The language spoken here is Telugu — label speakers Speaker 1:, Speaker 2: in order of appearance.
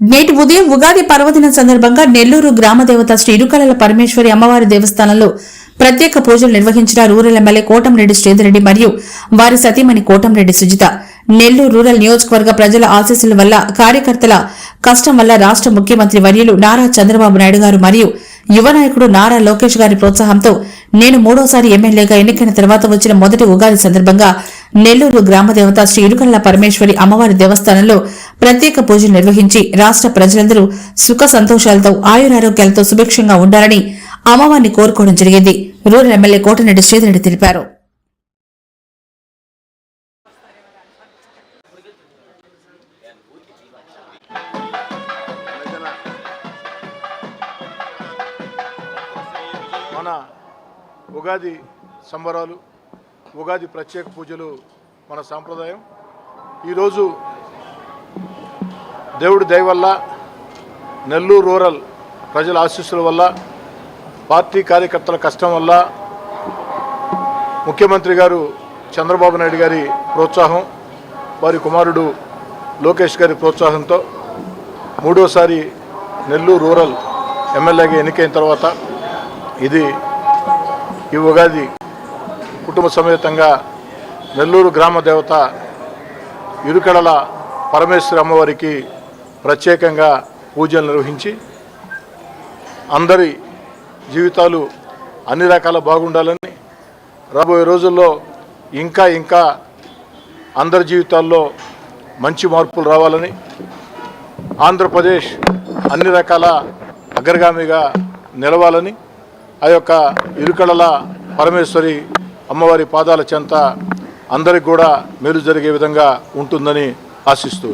Speaker 1: నేటి ఉదయం ఉగాది పర్వదినం సందర్భంగా నెల్లూరు గ్రామదేవత శ్రీరుకలల పరమేశ్వరి అమ్మవారి దేవస్థానంలో ప్రత్యేక పూజలు నిర్వహించిన రూరల్ ఎమ్మెల్యే కోటంరెడ్డి శ్రీధరెడ్డి మరియు వారి సతీమణి కోటంరెడ్డి సుజిత. నెల్లూరు రూరల్ నియోజకవర్గ ప్రజల ఆశీస్సుల వల్ల కార్యకర్తల కష్టం వల్ల రాష్ట్ర ముఖ్యమంత్రి వర్యులు నారా చంద్రబాబు నాయుడు గారు మరియు యువ నాయకుడు నారా లోకేష్ గారి ప్రోత్సాహంతో నేను మూడోసారి ఎమ్మెల్యేగా ఎన్నికైన తర్వాత వచ్చిన మొదటి ఉగాది సందర్భంగా నెల్లూరు గ్రామదేవత శ్రీ ఇరుకల్ల పరమేశ్వరి అమ్మవారి దేవస్థానంలో ప్రత్యేక పూజలు నిర్వహించి రాష్ట్ర ప్రజలందరూ సుఖ సంతోషాలతో ఆయురారోగ్యాలతో సుభిక్షంగా ఉండాలని అమ్మవారిని కోరుకోవడం జరిగింది. రూరల్ ఎమ్మెల్యే కోటరెడ్డి శ్రీధరెడ్డి తెలిపారు.
Speaker 2: మన ఉగాది సంబరాలు ఉగాది ప్రత్యేక పూజలు మన సాంప్రదాయం. ఈరోజు దేవుడి దయ వల్ల నెల్లూరు రూరల్ ప్రజల ఆశీస్సుల వల్ల పార్టీ కార్యకర్తల కష్టం వల్ల ముఖ్యమంత్రి గారు చంద్రబాబు నాయుడు గారి ప్రోత్సాహం వారి కుమారుడు లోకేష్ గారి ప్రోత్సాహంతో మూడోసారి నెల్లూరు రూరల్ ఎమ్మెల్యేగా ఎన్నికైన తర్వాత ఇది ఈ ఉగాది కుటుంబ సమేతంగా నెల్లూరు గ్రామ దేవత ఇరుకడల పరమేశ్వరి అమ్మవారికి ప్రత్యేకంగా పూజలు నిర్వహించి అందరి జీవితాలు అన్ని రకాల బాగుండాలని రాబోయే రోజుల్లో ఇంకా ఇంకా అందరి జీవితాల్లో మంచి మార్పులు రావాలని ఆంధ్రప్రదేశ్ అన్ని రకాల అగ్రగామిగా నిలవాలని ఆ యొక్క ఇరుకడల పరమేశ్వరి అమ్మవారి పాదాల చెంత అందరికి కూడా మేలు జరిగే విధంగా ఉంటుందని ఆశిస్తూ